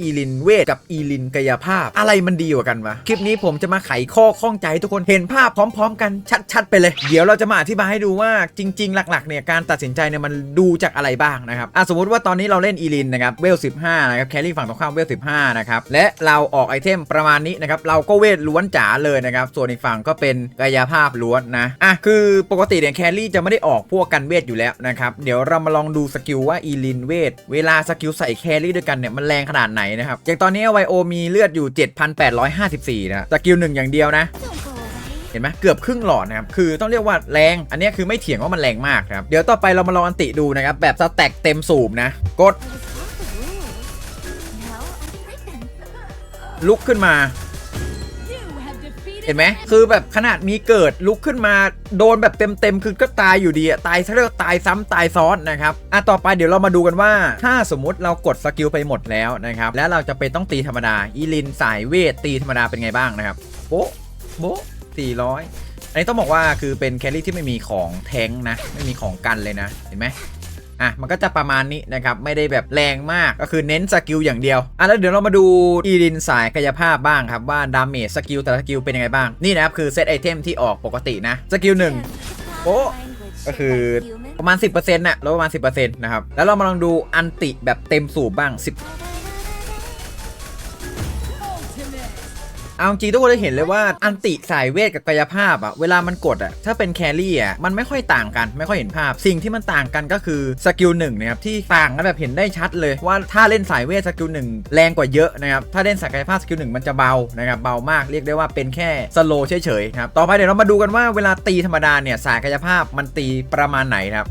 อีลินเวทกับอีลินกายภาพ อะไรมันดีกว่ากันวะคลิปนี้ผมจะมาไขข้อข้องใจให้ทุกคนเห็นภาพพร้อม ๆ กันชัด ๆ ไปเลย เดี๋ยวเราจะมาอธิบายให้ดูว่าจริง ๆ หลักๆเนี่ยการตัดสินใจเนี่ยมันดูจากอะไรบ้างนะครับอะสมมติว่าตอนนี้เราเล่นอีลินนะครับเวล15นะครับแครี่ฝั่งตรงข้ามเวล15นะครับและเราออกไอเทมประมาณนี้นะครับเราก็เวทล้วนจ๋าเลยนะครับส่วนอีกฝั่งก็เป็นกายภาพล้วนนะอะคือปกติเนี่ยแครี่จะไม่ได้ออกพวกกันเวทอยู่แล้วนะครับเดี๋ยวเรามาลองดูสกิลว่าอีลินเวทเวลาสกิลใส่แครี่ด้วยกันเนี่ยมันแรงขนาดไหนนะครับ อย่างตอนนี้ไวโอมีเลือดอยู่ 7,854 นะสกิลหนึ่งอย่างเดียวนะเห็นไหมเกือบครึ่งหลอดนะครับ คือต้องเรียกว่าแรง อันนี้คือไม่เถียงว่ามันแรงมากครับ เดี๋ยวต่อไปเรามาลองอันติดูนะครับ แบบสแต็กเต็มสูบนะ กด ลุกขึ้นมา เห็นไหมคือแบบขนาดมีเกิดลุกขึ้นมาโดนแบบเต็มๆคือก็ตายอยู่ดีอะตายเรียกว่าตายซ้ำตายซ้อนนะครับอะต่อไปเดี๋ยวเรามาดูกันว่า ถ้าสมมุติเรากดสกิลไปหมดแล้วนะครับแล้วเราจะเป็นต้องตีธรรมดาอีลินสายเวทตีธรรมดาเป็นไงบ้างนะครับโบ๊ะโบ๊ะ400อันนี้ต้องบอกว่าคือเป็นแครี่ที่ไม่มีของแทงนะไม่มีของกันเลยนะเห็นไหม อะมันก็จะประมาณนี้นะครับไม่ได้แบบแรงมากก็คือเน้นสกิลอย่างเดียวอะแล้วเดี๋ยวเรามาดูอีรินสายกายภาพบ้างครับว่าดาเมจสกิลแต่ละสกิลเป็นยังไงบ้างนี่นะครับคือเซตไอเทมที่ออกปกตินะสกิลหนึ่งโอ้ก็คือประมาณ 10%น่ะลดประมาณ 10%นะครับแล้วเรามาลองดูอันติแบบเต็มสูบบ้าง 10 เอาจริงทุกคนจะเห็นเลยว่าอันติสายเวทกับกายภาพอะเวลามันกดอะถ้าเป็นแครี่อะมันไม่ค่อยต่างกันไม่ค่อยเห็นภาพ สิ่งที่มันต่างกันก็คือสกิลหนึ่งนะครับที่ต่างกันแบบเห็นได้ชัดเลยว่าถ้าเล่นสายเวทสกิลหนึ่งแรงกว่าเยอะนะครับถ้าเล่นสายกายภาพสกิลหนึ่งมันจะเบานะครับเบามากเรียกได้ว่าเป็นแค่สโลเฉยๆครับต่อไปเดี๋ยวเรามาดูกันว่าเวลาตีธรรมดาเนี่ยสายกายภาพมันตีประมาณไหนครับ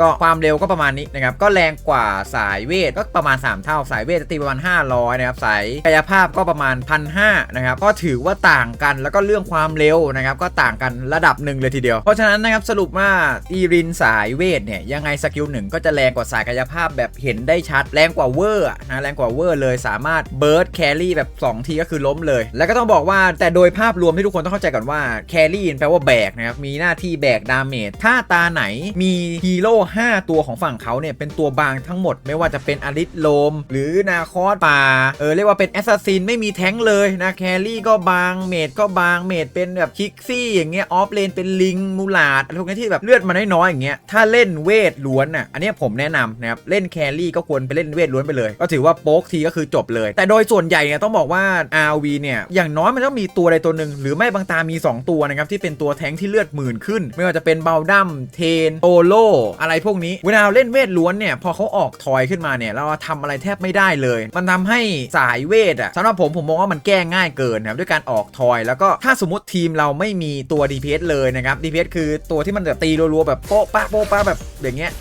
ก็ความเร็วก็ประมาณนี้นะครับ ก็แรงกว่าสายเวทก็ประมาณ 3 เท่า สายเวทจะตีประมาณ 500 นะครับ สายกายภาพก็ประมาณ 1,500 นะครับ ก็ถือว่าต่างกัน แล้วก็เรื่องความเร็วนะครับ ก็ต่างกันระดับหนึ่งเลยทีเดียว เพราะฉะนั้นนะครับสรุปว่าอีรินสายเวทเนี่ยยังไงสกิลหนึ่งก็จะแรงกว่าสายกายภาพแบบเห็นได้ชัด แรงกว่าเวอร์นะแรงกว่าเวอร์เลยสามารถเบิร์ดแครี่แบบ 2 ทีก็คือล้มเลย แล้วก็ต้องบอกว่าแต่โดยภาพรวมที่ทุกคนต้องเข้าใจก่อนว่าแครี่แปลว่าแบกนะครับมีหน้าที่แบกดาเมจถ้าตาไหนมีฮีโร่5 ตัวของฝั่งเขาเนี่ยเป็นตัวบางทั้งหมด ไม่ว่าจะเป็นอลิสโลม หรือนาคอสป่าเออเรียกว่าเป็นแอสซัสซินไม่มีแท้งเลยนะแครี่ก็บางเมดก็บางเมดเป็นแบบคิกซี่อย่างเงี้ยออฟเลนเป็นลิงมูลาดอะไรพวกนี้ที่แบบเลือดมันน้อยๆอย่างเงี้ยถ้าเล่นเวทล้วนอะอันนี้ผมแนะนำนะครับเล่นแครี่ก็ควรไปเล่นเวทล้วนไปเลย ก็ถือว่าโป๊กทีก็คือจบเลย แต่โดยส่วนใหญ่เนี่ยต้องบอกว่า RV เนี่ยอย่างน้อยมันต้องมีตัวใดตัวหนึ่งหรือไม่บางตามี 2 ตัวนะครับที่เป็นตัวแท้งที่เลือดหมื่นขึ้น ไม่ว่าจะเป็นเบลดัมเทนโอโลอะไรพวกนี้ เวลาเราเล่นเวทล้วนเนี่ยพอเขาออกทอยขึ้นมาเนี่ยเราทำอะไรแทบไม่ได้เลย มันทำให้สายเวทอะสำหรับผมผมมองว่ามันแก้ง่ายเกินนะครับด้วยการออกทอย แล้วก็ถ้าสมมติทีมเราไม่มีตัว DPS เลยนะครับ DPS คือตัวที่มันแบบตีรัวๆแบบโป๊ะปะโป๊ะปะแบบอย่างเงี้ย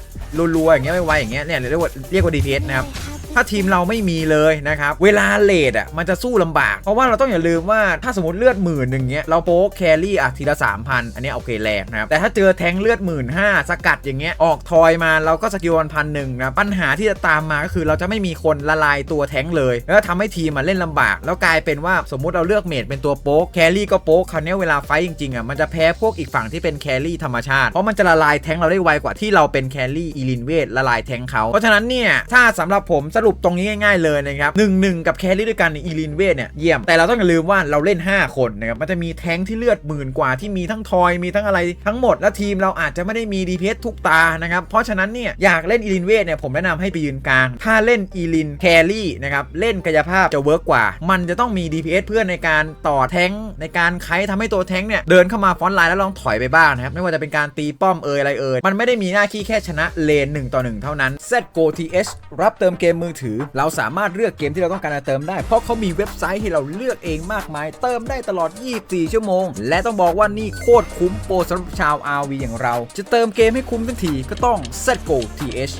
รัวๆอย่างเงี้ยไม่ไวอย่างเงี้ยเนี่ยเรียกว่าเรียกว่า DPS นะครับ ถ้าทีมเราไม่มีเลยนะครับเวลาเลดอะมันจะสู้ลำบาก เพราะว่าเราต้องอย่าลืมว่าถ้าสมมติเลือดหมื่นหนึ่งเงี้ยเราโป๊กแครี่อะทีละ3,000อันนี้โอเคแรงนะครับแต่ถ้าเจอแทงเลือดหมื่นห้าสกัดอย่างเงี้ยออกทอยมาเราก็สกิลวันพันหนึ่งนะปัญหาที่จะตามมาก็คือเราจะไม่มีคนละลายตัวแทงเลย แล้วทำให้ทีมมันเล่นลำบาก แล้วกลายเป็นว่าสมมุติเราเลือกเมดเป็นตัวโป๊กแครี่ก็โป๊กคราวนี้เวลาไฟจริงๆอะมันจะแพ้พวกอีกฝั่งที่เป็นแครี่ธรรมชาติเพราะมันจะละลายแทงเราได้ไวกว่าที่เราเป็นแครี่อีลินเวทละลายแทงเขาเพราะฉะนั้นเนี่ยถ้าสำหรับผมสรุปตรงนี้ง่ายๆเลยนะครับหนึ่งหนึ่งกับแครี่ด้วยกันในอีลินเวทเนี่ยเยี่ยมแต่เราต้องอย่าลืมว่าเราเล่น 5 คนนะครับมันจะมีแท้งที่เลือดหมื่นกว่าที่มีทั้งทอยมีทั้งอะไรทั้งหมดและทีมเราอาจจะไม่ได้มี DPS ทุกตานะครับเพราะฉะนั้นเนี่ยอยากเล่นอีลินเวทเนี่ยผมแนะนำให้ไปยืนกลางถ้าเล่นอีลินแครี่นะครับเล่นกายภาพจะเวิร์กกว่า มันจะต้องมี DPS เพื่อนในการต่อแท้งในการไขทำให้ตัวแท้งเนี่ยเดินเข้ามาฟอนไลน์แล้วลองถอยไปบ้างนะครับไม่ว่าจะเป็นการตีป้อมเอยอะไรเอยมันไม่ได้มีหน้าที่แค่ชนะเลน1ต่อ1เท่านั้น ZGO TH รับเติมเกมมือถือ เราสามารถเลือกเกมที่เราต้องการจะเติมได้ เพราะเขามีเว็บไซต์ให้เราเลือกเองมากมาย เติมได้ตลอด 24 ชั่วโมง และต้องบอกว่านี่โคตรคุ้มโปรสำหรับชาว RV อย่างเรา จะเติมเกมให้คุ้มทันทีก็ต้อง ZGO TH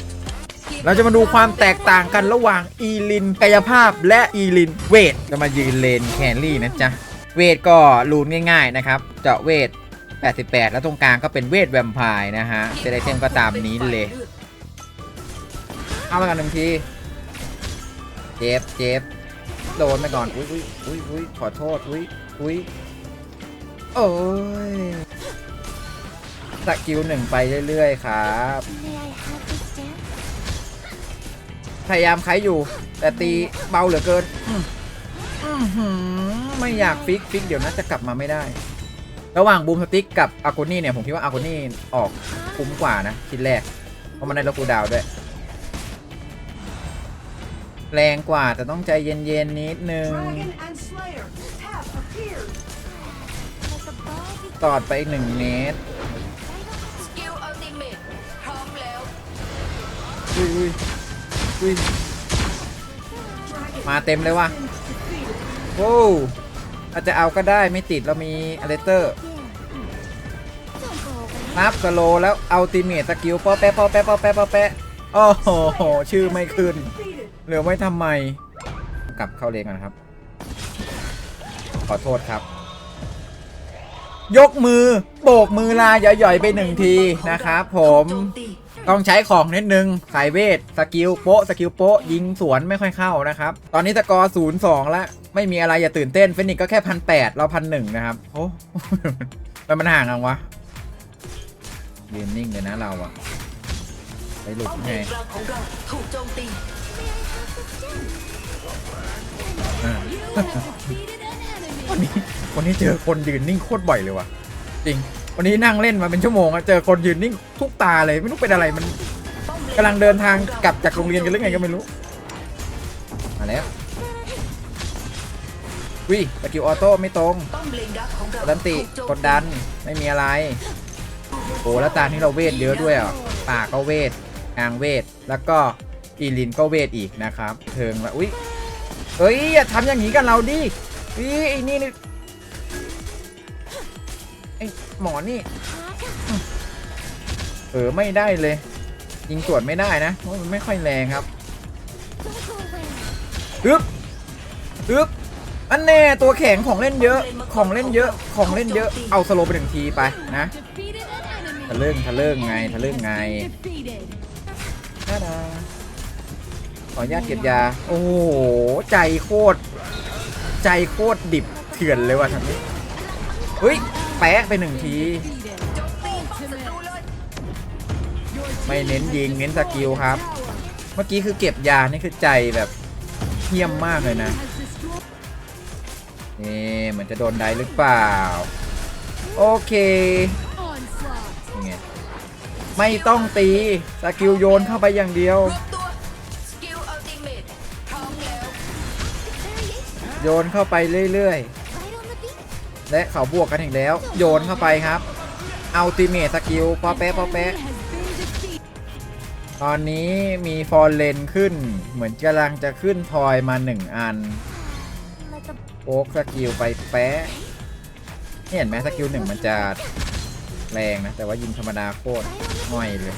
เราจะมาดูความแตกต่างกันระหว่างอีลินกายภาพและอีลินเวทจะมายืนเลนแคนลี่นะจ๊ะ เวทก็รูนง่าย ๆ นะครับ เจาะเวท 88 แล้วตรงกลางก็เป็นเวทแวมไพร์นะฮะเซเลเทมก็ตามนี้เลย เอามากันหนึ่งที เจ็บเจ็บโดนไปก่อน อุ้ยอุ้ยอุ้ยอุ้ยขอโทษ อุ้ยอุ้ยโอ้ยสกิลหนึ่งไปเรื่อยๆครับ พยายามไขอยู่ แต่ตีเบาเหลือเกินไม่อยากฟิกฟิกเดี๋ยวน่าจะกลับมาไม่ได้ ระหว่างบูมสติ๊กกับอากูนี่เนี่ย ผมคิดว่าอากูนี่ออกคุ้มกว่านะคิดแรก เพราะมันได้ลดคูดาวด้วย แรงกว่าแต่ต้องใจเย็นๆนิดนึง Dragon and Slayer have appeared. ตอดไปอีกหนึ่งเมตรสกิลอัลติเมทพร้อมแล้วอุ้ยอุ้ยอุ้ย Dragon มาเต็มเลยว่ะ been defeated. โว้วอาจจะเอาก็ได้ไม่ติดเรามีอเลเตอร์นับสโลว์แล้วอัลติเมทสกิลป้อแปะป้อแปะป้อแปะป้อแปะโอ้โห ชื่อไม่ขึ้น Defeated. เหลือไว้ทำไม กลับเข้าเลนก่อนครับ ขอโทษครับ ยกมือ โบกมือลาหย่อยๆไปหนึ่งทีนะครับผมต้องใช้ของนิดนึง สายเวท สกิลโป๊ะสกิลโป๊ะยิงสวนไม่ค่อยเข้านะครับ ตอนนี้สกอร์ศูนย์สองแล้ว ไม่มีอะไรอย่าตื่นเต้น เฟนิกก็แค่พันแปดเราพันหนึ่งนะครับ โอ้มันมันห่างกันวะยืนนิ่งเลยนะเราอะไปหลุดไง วันนี้วันนี้เจอคนยืนนิ่งโคตรบ่อยเลยว่ะ จริง วันนี้นั่งเล่นมาเป็นชั่วโมงอะเจอคนยืนนิ่งทุกตาเลยไม่รู้เป็นอะไรมันป้อมเลนกำลังเดินทางกลับจากโรงเรียนกันหรือไงก็ไม่รู้มาแล้ววิสกิลออโต้ไม่ตรงป้อมเลนดักของเราดันติถูโจมกดดันไม่มีอะไรโอ้แล้วตาที่เราเวทเยอะด้วยอะปากก็เวทกลางเวทแล้วก็ อีลินก็เวทอีกนะครับเทิงละอุ้ยเอ้ยอย่าทำอย่างนี้กันเราดิอีไอ้นี่นี่ไอ้หมอนี่เออไม่ได้เลย ยิงสวนไม่ได้นะเพราะมันไม่ค่อยแรงครับอึ๊บอึ๊บอันแน่ตัวแข็งของเล่นเยอะของเล่นเยอะของเล่นเยอะเอาสโลว์ไปหนึ่งทีไปนะทะลึ่งทะลึ่งไงทะลึ่งไงท่าดา ขออนุญาตเก็บยา โอ้โห ใจโคตร ใจโคตรดิบเถื่อนเลยว่ะทำนี้เฮ้ย แปะไปหนึ่งที ไม่เน้นยิง เน้นสกิลครับ เมื่อกี้คือเก็บยา นี่คือใจแบบเยี่ยมมากเลยนะนี่เหมือนจะโดนได้หรือเปล่า โอเคยังไงไม่ต้องตี สกิลโยนเข้าไปอย่างเดียว โยนเข้าไปเรื่อยๆ และเขาบวกกันอีกแล้ว โยนเข้าไปครับอัลติเม e สกิลปอแปะปอแปะตอนนี้มีฟอร์เลนขึ้น เหมือนกำลังจะขึ้นทอยมาหนึ่งอันโอ๊กสกิลไปแปะเห็นไหมสกิลหนึ่งมันจะแรงนะ แต่ว่ายิงธรรมดาโคตรง่อยเลย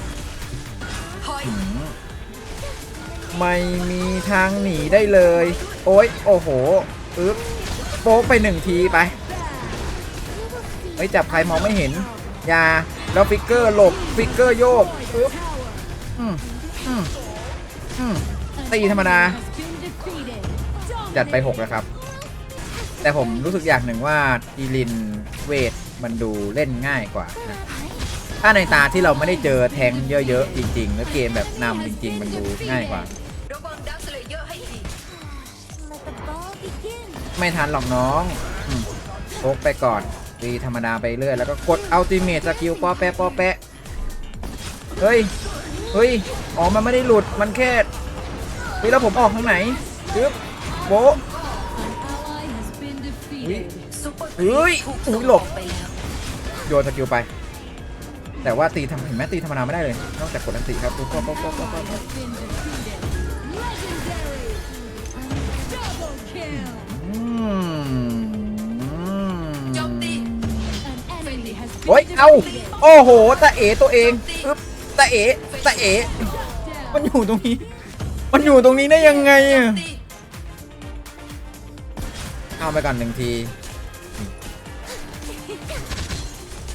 ไม่มีทางหนีได้เลย โอ๊ยโอ้โหอึ๊บโป๊กไปหนึ่งทีไปเฮ้ยจับใครมองไม่เห็นยาแล้วฟิกเกอร์หลบฟิกเกอร์โยกอึ๊บอืมอืมอืมตีธรรมดา จัดไป6แล้วครับ แต่ผมรู้สึกอย่างหนึ่งว่าอีลินเวทมันดูเล่นง่ายกว่านะถ้าในตาที่เราไม่ได้เจอแทงเยอะๆ จริงๆ แล้วเกมแบบนำจริง ๆ มันดูง่ายกว่า ไม่ทันหรอกน้องอืมโพกไปก่อนตีธรรมดาไปเรื่อยแล้วก็กดอัลติเม e สกิลปอแปะปอแปะเฮ้ยเฮ้ยอ๋อมันไม่ได้หลุดมันแค่เฮ้ยแล้วผมออกทางไหนปึ๊บโบเฮ้ยอุ๊ส่ยหลบโยนสกิลไป แต่ว่าตีทำเห็นไหมตีธรรมดาไม่ได้เลย นอกจากกดอันติครับปุ๊บปุ๊บปุ๊ โจมตีโอ้ย เอา โอ้โหตาเอตัวเองปึ๊บตาเอตาเอ มันอยู่ตรงนี้ มันอยู่ตรงนี้ได้ยังไงอะตีเอาไปก่อนหนึ่งที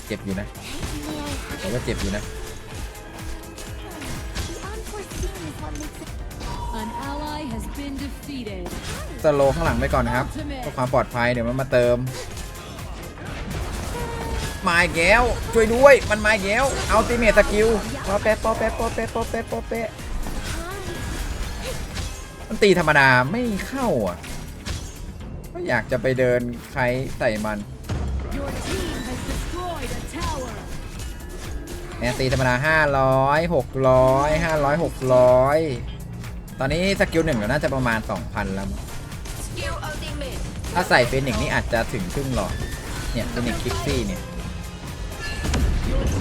เจ็บอยู่นะแต่ว่าเจ็บอยู่นะ An ally has been defeated. สโลข้างหลังไปก่อนนะครับเพื่อความปลอดภัยเดี๋ยวมันมาเติม มาอีกแล้วช่วยด้วยมันมาอีกแล้วเอาติเมตสกิลปอแปะปอแปะปอแปะปอแปะปอแปะมันตีธรรมดาไม่เข้าอะก็อยากจะไปเดินใครใส่มัน Your team has destroyed a tower. เนี่ยตีธรรมดา 500 600 500 600 ตอนนี้สกิลหนึ่งเราน่าจะประมาณ 2,000 แล้ว ถ้าใส่เฟนิกซ์นี่อาจจะถึงครึ่งหลอด เนี่ยเฟนิกซ์คิกซี่เนี่ย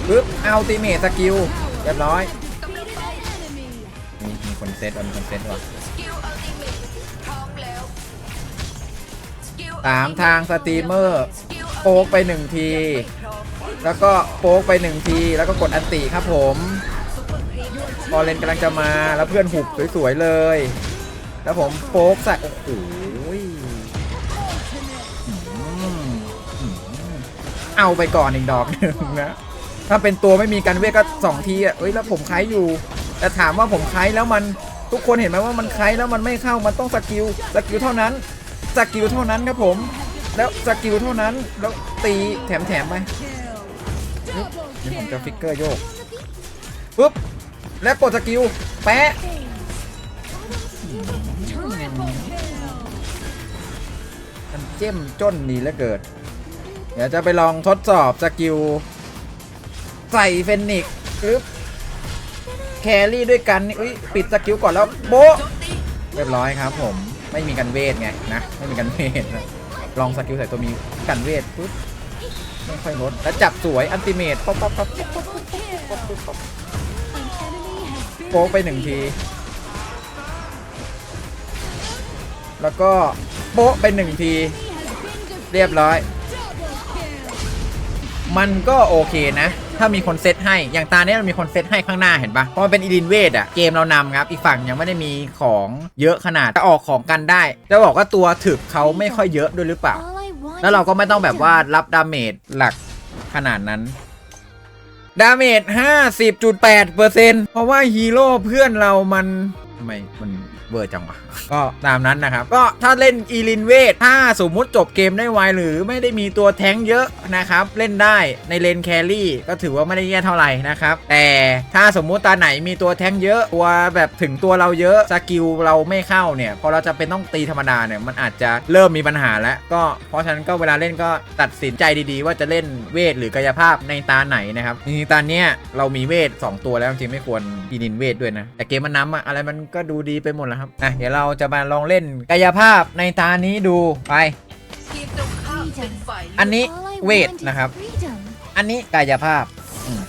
ปึ๊บอัลติเมทสกิลเรียบร้อย มีมีคนเซตว่ะมีคนเซตว่ะ Skill ultimate. พร้อมแล้ว Skill ตามทางสตรีมเมอร์โป๊กไปหนึ่งที แล้วก็โป๊กไปหนึ่งที แล้วก็กดอันติครับผมบอลเลนกำลังจะมาแล้วเพื่อนหุบสวยๆเลย แล้วผมโป๊กใส่โอ้โห เอาไปก่อนอีกดอกหนึ่งนะถ้าเป็นตัวไม่มีกันเวทก็สองทีอะเอ้ยแล้วผมคล้อยู่ แต่ถามว่าผมคล้แล้วมันทุกคนเห็นไหมว่ามันคล้แล้วมันไม่เข้ามันต้องสกิลสกิลเท่านั้นสกิลเท่านั้นครับผม แล้วสกิลเท่านั้นแล้วตีแถมๆไป Kill. เดี๋ยวผมจะฟิกเกอร์โยกปุ๊บแล้วกดสกิลแปะมันเจ้มจนดีเหลือเกินเดี๋ยวจะไปลองทดสอบสกิลใส่เฟนิกซ์ปึ๊บแครี่ด้วยกันนี่อุ้ยปิดสกิลก่อนแล้วโบเรียบร้อยครับผมไม่มีกันเวทไงนะไม่มีกันเวทลองสกิลใส่ตัวมีกันเวทปุ๊บไม่ค่อยลดแล้วจับสวยอันติเมตป๊อปป๊อปป๊อปโป๊กไปหนึ่งที แล้วก็โป๊ะไปหนึ่งที เรียบร้อย มันก็โอเคนะ ถ้ามีคนเซตให้ อย่างตาเนี้ยมันมีคนเซตให้ข้างหน้าเห็นปะเพราะมันเป็นอีลินเวทอะเกมเรานำครับ อีกฝั่งยังไม่ได้มีของเยอะขนาดจะออกของกันได้ จะบอกว่าตัวถึกเขาไม่ค่อยเยอะด้วยหรือเปล่า แล้วเราก็ไม่ต้องแบบว่ารับดาเมจหลักขนาดนั้นดาเมจ 50.8%เพราะว่าฮีโร่เพื่อนเรามัน ทำไมมันเวอร์จังวะ ก็ตามนั้นนะครับ ก็ถ้าเล่นอีลินเวท ถ้าสมมุติจบเกมได้ไวหรือไม่ได้มีตัวแท้งเยอะนะครับ เล่นได้ในเลนแครี่ก็ถือว่าไม่ได้แย่เท่าไหร่นะครับ แต่ถ้าสมมุติตาไหนมีตัวแท้งเยอะตัวแบบถึงตัวเราเยอะสกิลเราไม่เข้าเนี่ยพอเราจะเป็นต้องตีธรรมดาเนี่ยมันอาจจะเริ่มมีปัญหาแล้วก็เพราะฉะนั้นก็เวลาเล่นก็ตัดสินใจดีๆ ว่าจะเล่นเวทหรือกายภาพในตาไหนนะครับจริงๆตาเนี้ยเรามีเวท 2 ตัวแล้วจริงๆไม่ควรอีนินเวทด้วยนะแต่เกมมันน้ำอะอะไรมันก็ดูดีไปหมดแล้วครับ อะ เดี๋ยวเราจะมาลองเล่นกายภาพในตานี้ดูไป ทีมตรงข้ามเป็นฝ่ายอันนี้ All I เวท want is นะครับ freedom. อันนี้กายภาพอืม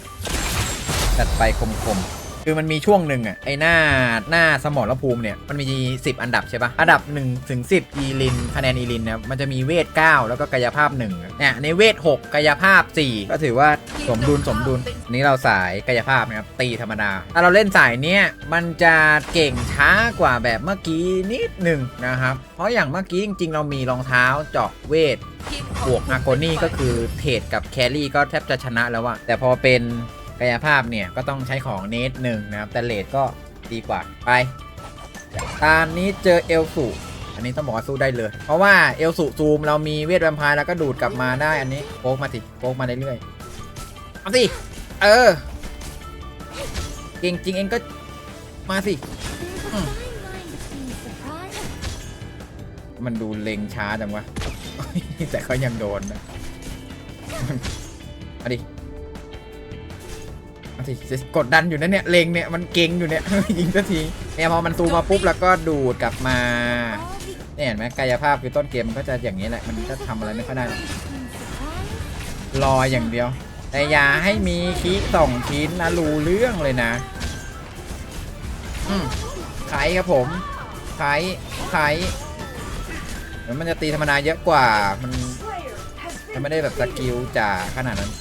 จัดไปคมๆ คือมันมีช่วงหนึ่งอะไอหน้าหน้าสมรภูมิเนี่ยมันมี 10 อันดับใช่ปะอันดับ1ถึง10 อีลินคะแนนอีลินเนี่ยมันจะมีเวท 9 แล้วก็กายภาพ1เนี่ยในเวท 6 กายภาพ 4 ก็ถือว่าสมดุลสมดุลอันนี้เราสายกายภาพนะครับตีธรรมดา ถ้าเราเล่นสายเนี้ยมันจะเก่งช้ากว่าแบบเมื่อกี้นิดหนึ่งนะครับ เพราะอย่างเมื่อกี้จริงๆ เรามีรองเท้าเจาะเวทบวกอาโกนี่ก็คือเทรดกับแครี่ก็แทบจะชนะแล้วอะแต่พอเป็น กายภาพเนี่ยก็ต้องใช้ของเนทหนึ่งนะครับแต่เลทก็ดีกว่าไปตอนนี้เจอเอลสุอันนี้ต้องบอกว่าสู้ได้เลย เพราะว่าเอลสุซูมเรามีเวทแวมไพร์แล้วก็ดูดกลับมาได้อันนี้โป๊กมาสิโป๊กมาเรื่อยๆเอาสิเออเก่งจริงเองก็มาสิมันดูเล็งช้าจังวะแต่เขายังโดนนะมาดิ มาดิกดดันอยู่นะเนี่ยเลงเนี่ยมันเก่งอยู่เนี่ย ยิงสักทีเนี่ยพอมันซูมมาปุ๊บแล้วก็ดูดกลับมาเนี่ยเห็นไหมกายภาพคือต้นเกมมันก็จะอย่างนี้แหละมันก็ทำอะไรไม่ค่อยได้รออย่างเดียว แต่อย่าให้มีคีสองชิ้นนะรู้เรื่องเลยนะอืมไขครับผมไขไขเดี๋ยมันจะตีธรรมดาเยอะกว่ามัน Slayer has มันไม่ได้แบบสกิลจ่าขนาดนั้น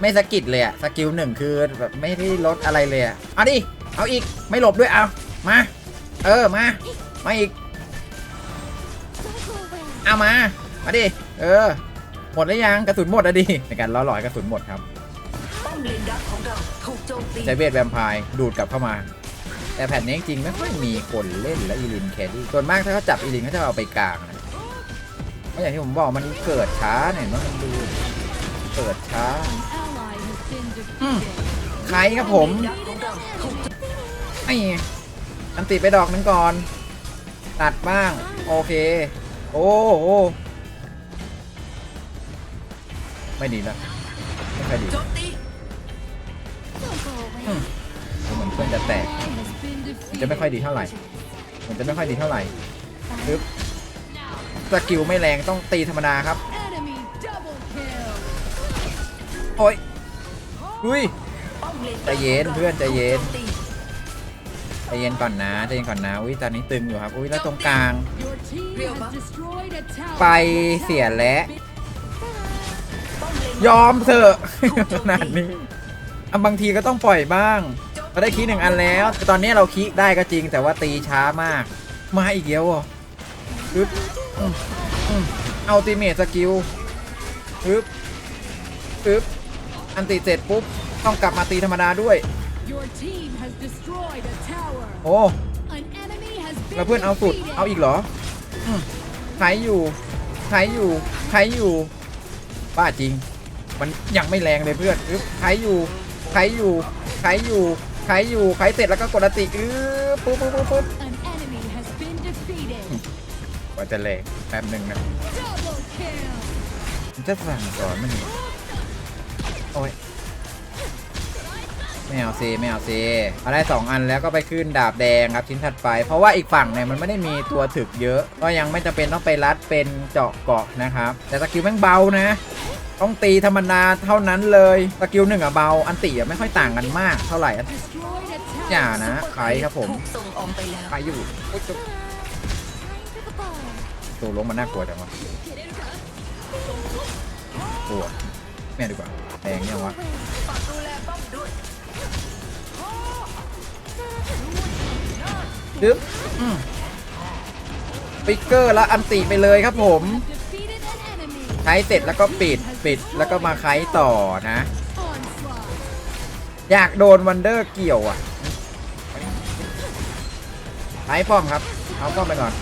ไม่สกิดเลยอะสกิลหนึ่งคือแบบไม่ได้ลดอะไรเลยอะเอาดิ เอาอีก ไม่หลบด้วยเอา มา เออ มา มาอีก เอามา มาดิ เออ หมดแล้วยังกระสุนหมดอะดิ ในการล้อหลอยกระสุนหมดครับป้อมเลนดักของเราถูกโจมตีใช้เวทแวมไพร์ดูดกลับเข้ามา แต่แผ่นนี้จริงไม่ค่อยมีคนเล่นและอีลินแครี่ส่วนมากถ้าเขาจับอีลินเขาจะเอาไปกลางนะเพราะอย่างที่ผมบอกมันเกิดช้าเนี่ยมันดู เกิดช้า an ally has been defeated ใครครับผมดักของเราถูกโจมไอ้ไงอันติไปดอกหนึงก่อน ตัดบ้าง โอเค โอ้โหไม่ดีแล้วไม่ค่อยดีโจมตี Don't go away. อืมเหมือนเพื่อนจะแตก Ally has been จะไม่ค่อยดีเท่าไหร่ defeated. มันจะไม่ค่อยดีเท่าไหร่ปึ๊บสกิลไม่แรงต้องตีธรรมดาครับ โอ้ยอุ้ยป้อมเลนใจเย็นเพื่อนใจเย็นจมตีใจเย็นก่อนนะใจเย็นก่อนนะอุ้ยตอนนี้ตึงอยู่ครับอุ้ยแล้วตรงกลาง ไปเสียแล้วยอมเถอะขนาดนี้อบางทีก็ต้องปล่อยบ้างเราได้คีหนึ่งอันแล้วแต่ตอนนี้เราคีได้ก็จริง แต่ว่าตีช้ามาก มาอีกเดียวอะปึ๊บอืมอืมเอาติเมทสกิลปึ๊บปึ๊บ อันติเสร็จปุ๊บ ต้องกลับมาตีธรรมดาด้วย Your team has destroyed a tower. โอ้ An enemy has been แล้วเพื่อนเอาสุด defeated. เอาอีกเหรออืมใช้อยู่ใช้อยู่ใช้อยู่ บ้าจริง มันยังไม่แรงเลยเพื่อนอึ๊บใช้อยู่ใช้อยู่ใช้อยู่ใช้อยู่ใช้เสร็จแล้วก็กดอันติอึ๊บปุ๊บปุ๊บปุ๊บปุ๊บ An enemy has been defeated. กว่าจะแรงแป๊บหนึ่งนะ Double kill. มันจะสั่งก่อนมันนี่ โอ้ยไม่เอาซีไม่เอาซีมาได้สองอันแล้วก็ไปขึ้นดาบแดงครับชิ้นถัดไป เพราะว่าอีกฝั่งเนี่ยมันไม่ได้มีตัวถึกเยอะ ก็ยังไม่จำเป็นต้องไปรัดเป็นเจาะเกาะนะครับ แต่สกิลแม่งเบานะ ต้องตีธรรมดาเท่านั้นเลยสกิลหนึ่งอะเบา อันติอะไม่ค่อยต่างกันมากเท่าไหร่ Destroyed a tower. อย่านะใครครับผมส่งออกไปแล้วใครอยู่ตัวลงมันน่ากลัวจังวะกลัวแม่ดีกว่า แดงเนี่ยวะฝากดูแลป้อมด้วยดึ๊บอืมปิกเกอร์แล้วอันติไปเลยครับผม Defeated an enemy. ใช้เสร็จแล้วก็ปิดปิดแล้วก็มาไคต่อนะ Onslaught. อยากโดนวันเดอร์เกี่ยวอะใช้ป้อมครับ เอาป้อมไปก่อน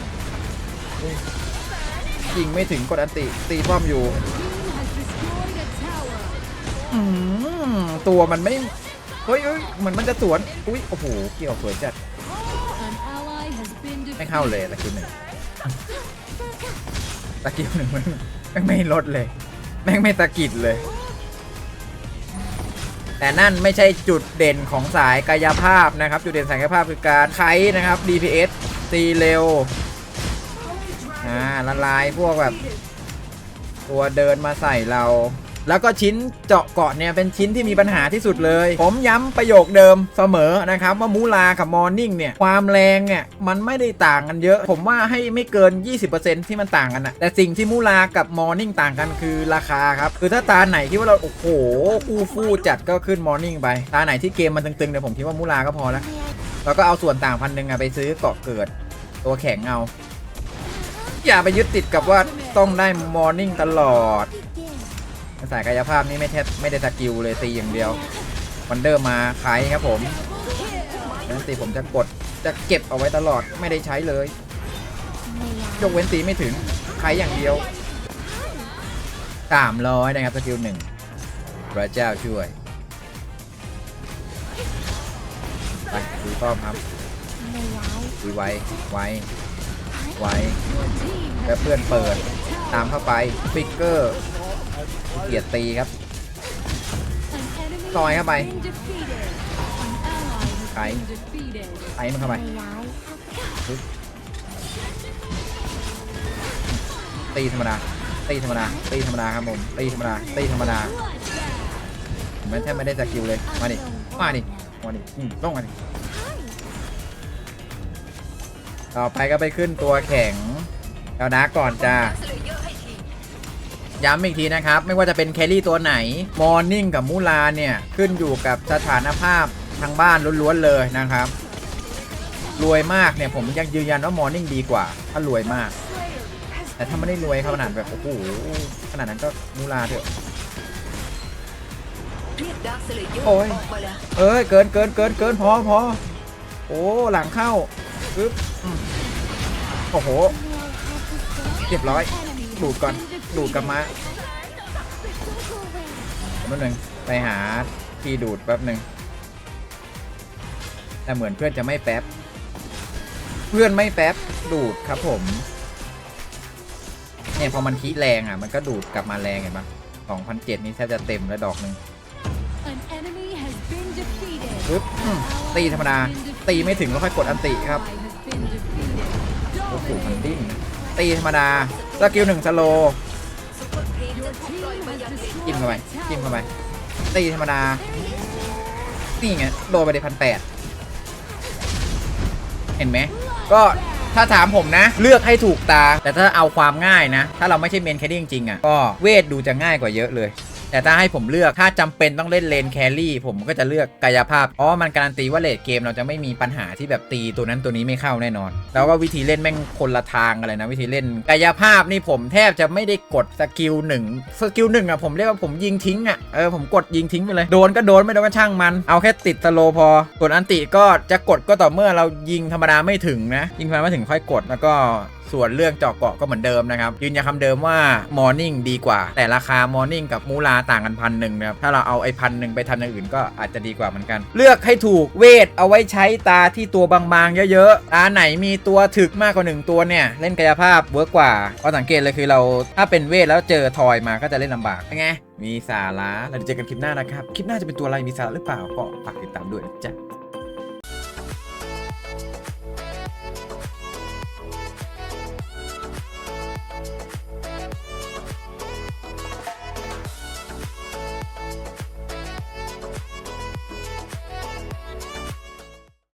ยิงไม่ถึงกดอันติตีป้อมอยู่ ตัวมันไม่ เฮ้ยเหมือนมันจะสวน อุ้ย โอ้โห เกี่ยวสวยจัด ไม่เข้าเลยตะกิวหนึ่งตะกิวหนึ่งมันแม่งไม่ลดเลย แม่งไม่ตะกิดเลย แต่นั่นไม่ใช่จุดเด่นของสายกายภาพนะครับ จุดเด่นสายกายภาพคือการไขนะครับ DPS ตีเร็ว อ่าละลายพวกแบบ ตัวเดินมาใส่เรา แล้วก็ชิ้นเจาะเกาะเนี่ยเป็นชิ้นที่มีปัญหาที่สุดเลย ผมย้ำประโยคเดิมเสมอนะครับว่ามูลากับมอร์นิ่งเนี่ยความแรงเนี่ยมันไม่ได้ต่างกันเยอะ ผมว่าให้ไม่เกิน 20%ที่มันต่างกันนะแต่สิ่งที่มูลากับมอร์นิ่งต่างกันคือราคาครับคือถ้าตาไหนที่ว่าเราโอ้โหอู้ฟู่จัดก็ขึ้นมอร์นิ่งไปตาไหนที่เกมมันตึงๆเนี่ยผมคิดว่ามูลาก็พอแล้วแล้วก็เอาส่วนต่างพันหนึ่งอะไปซื้อเกาะเกิด ตัวแข็งเอา อย่าไปยึดติดกับว่าต้องได้มอร์นิ่งตลอด สายกายภาพนี่ไม่แทบไม่ได้สกิลเลยตีอย่างเดียววันเดอร์มาขายครับผมนั้นตีผมจะกดจะเก็บเอาไว้ตลอดไม่ได้ใช้เลยยกเว้นตีไม่ถึงขายอย่างเดียวสามร้อยนะครับสกิลหนึ่งพระเจ้าช่วยไปดูป้อมครับดูไว้ไว้ไว Your team แล้วเพื่อนเปิด ตามเข้าไปฟิกเกอร์ เกียรตีครับ An enemy ซอยเข้าไปไกไอ้มันเข้าไปตีธรรมดาตีธรรมดาตีธรรมดาครับผมตีธรรมดาตีธรรมดาผมแทบไม่ได้สกิลเลยมาดิมาดิมาดิอืมต้องมาดิต่อไปก็ไปขึ้นตัวแข็งเอาดาร์กก่อนจ้า ย้ำอีกทีนะครับ ไม่ว่าจะเป็นแครี่ตัวไหนมอร์นิ่งกับมูลาเนี่ย ขึ้นอยู่กับสถานภาพทางบ้านล้วนๆเลยนะครับ รวยมากเนี่ยผมยังยืนยันว่ามอร์นิ่งดีกว่า ถ้ารวยมาก แต่ถ้าไม่ได้รวยขนาดแบบโอ้โหขนาดนั้นก็มูลาเถอะโอ้ยเอ้ยเกินเกินเกินเกินพอพอโอ้หลังเข้าปึ๊บโอ้โหเรียบร้อย ดูด has ก่อน been ดูดกลับ defeated. มาแป๊บนึงไปหาที่ดูดแป๊บนึงแต่เหมือนเพื่อนจะไม่แป๊บ เพื่อนไม่แป๊บ ดูดครับผม เนี่ยพอมันคีแรงอะ มันก็ดูดกลับมาแรงเห็นปะ2,007นี่แทบจะเต็มแล้วดอกหนึ่ง An enemy has been defeated. ปึ๊บอืมตีธรรมดา ตีไม่ถึงก็ค่อยกดอันติครับ Ally has been defeated. โอ้โหมันดิ้นตีธรรมดา สกิลหนึ่งสโลซุปเปอร์ครีมจะ Your ถูก team ปล่อยมา has อย่างเด็ดจิ้ม destroyed เข้าไป a จิ้มเข้า tower. ไปตีธรรมดา นี่ไงโดนไปได้พันแปดเห็นไหม ก็ถ้าถามผมนะ เลือกให้ถูกตา แต่ถ้าเอาความง่ายนะ ถ้าเราไม่ใช่เมนแครี่จริงๆอะก็เวทดูจะง่ายกว่าเยอะเลย แต่ถ้าให้ผมเลือกถ้าจำเป็นต้องเล่นเลนแครี่ผมก็จะเลือกกายภาพอ๋อมันการันตีว่าเลดเกมเราจะไม่มีปัญหาที่แบบตีตัวนั้นตัวนี้ไม่เข้าแน่นอน แล้วก็วิธีเล่นแม่งคนละทางกันเลยนะ วิธีเล่นกายภาพนี่ผมแทบจะไม่ได้กดสกิลหนึ่งสกิลหนึ่งอะผมเรียกว่าผมยิงทิ้งอะเออผมกดยิงทิ้งไปเลยโดนก็โดนไม่โดนก็ช่างมัน เอาแค่ติดสโลพอส่วนอันติก็จะกดก็ต่อเมื่อเรายิงธรรมดาไม่ถึงนะยิงธรรมดาไม่ถึงค่อยกดแล้วก็ ส่วนเรื่องเจาะเกาะก็เหมือนเดิมนะครับ ยืนยันคำเดิมว่ามอร์นิ่งดีกว่า แต่ราคามอร์นิ่งกับมูลาต่างกันพันหนึ่งนะครับ ถ้าเราเอาไอ้พันหนึ่งไปทำอย่างอื่นก็อาจจะดีกว่าเหมือนกัน เลือกให้ถูกเวทเอาไว้ใช้ตาที่ตัวบางๆเยอะๆ ตาไหนมีตัวถึกมากกว่าหนึ่งตัวเนี่ย เล่นกายภาพเวิร์กกว่าเพราสังเกตเลยคือเราถ้าเป็นเวทแล้วเจอทอยมาก็จะเล่นลำบากไงมีสาระเดี๋ยวเจอกันคลิปหน้านะครับ คลิปหน้าจะเป็นตัวอะไรมีสาระหรือเปล่าก็ฝากติดตามด้วยนะจ๊ะ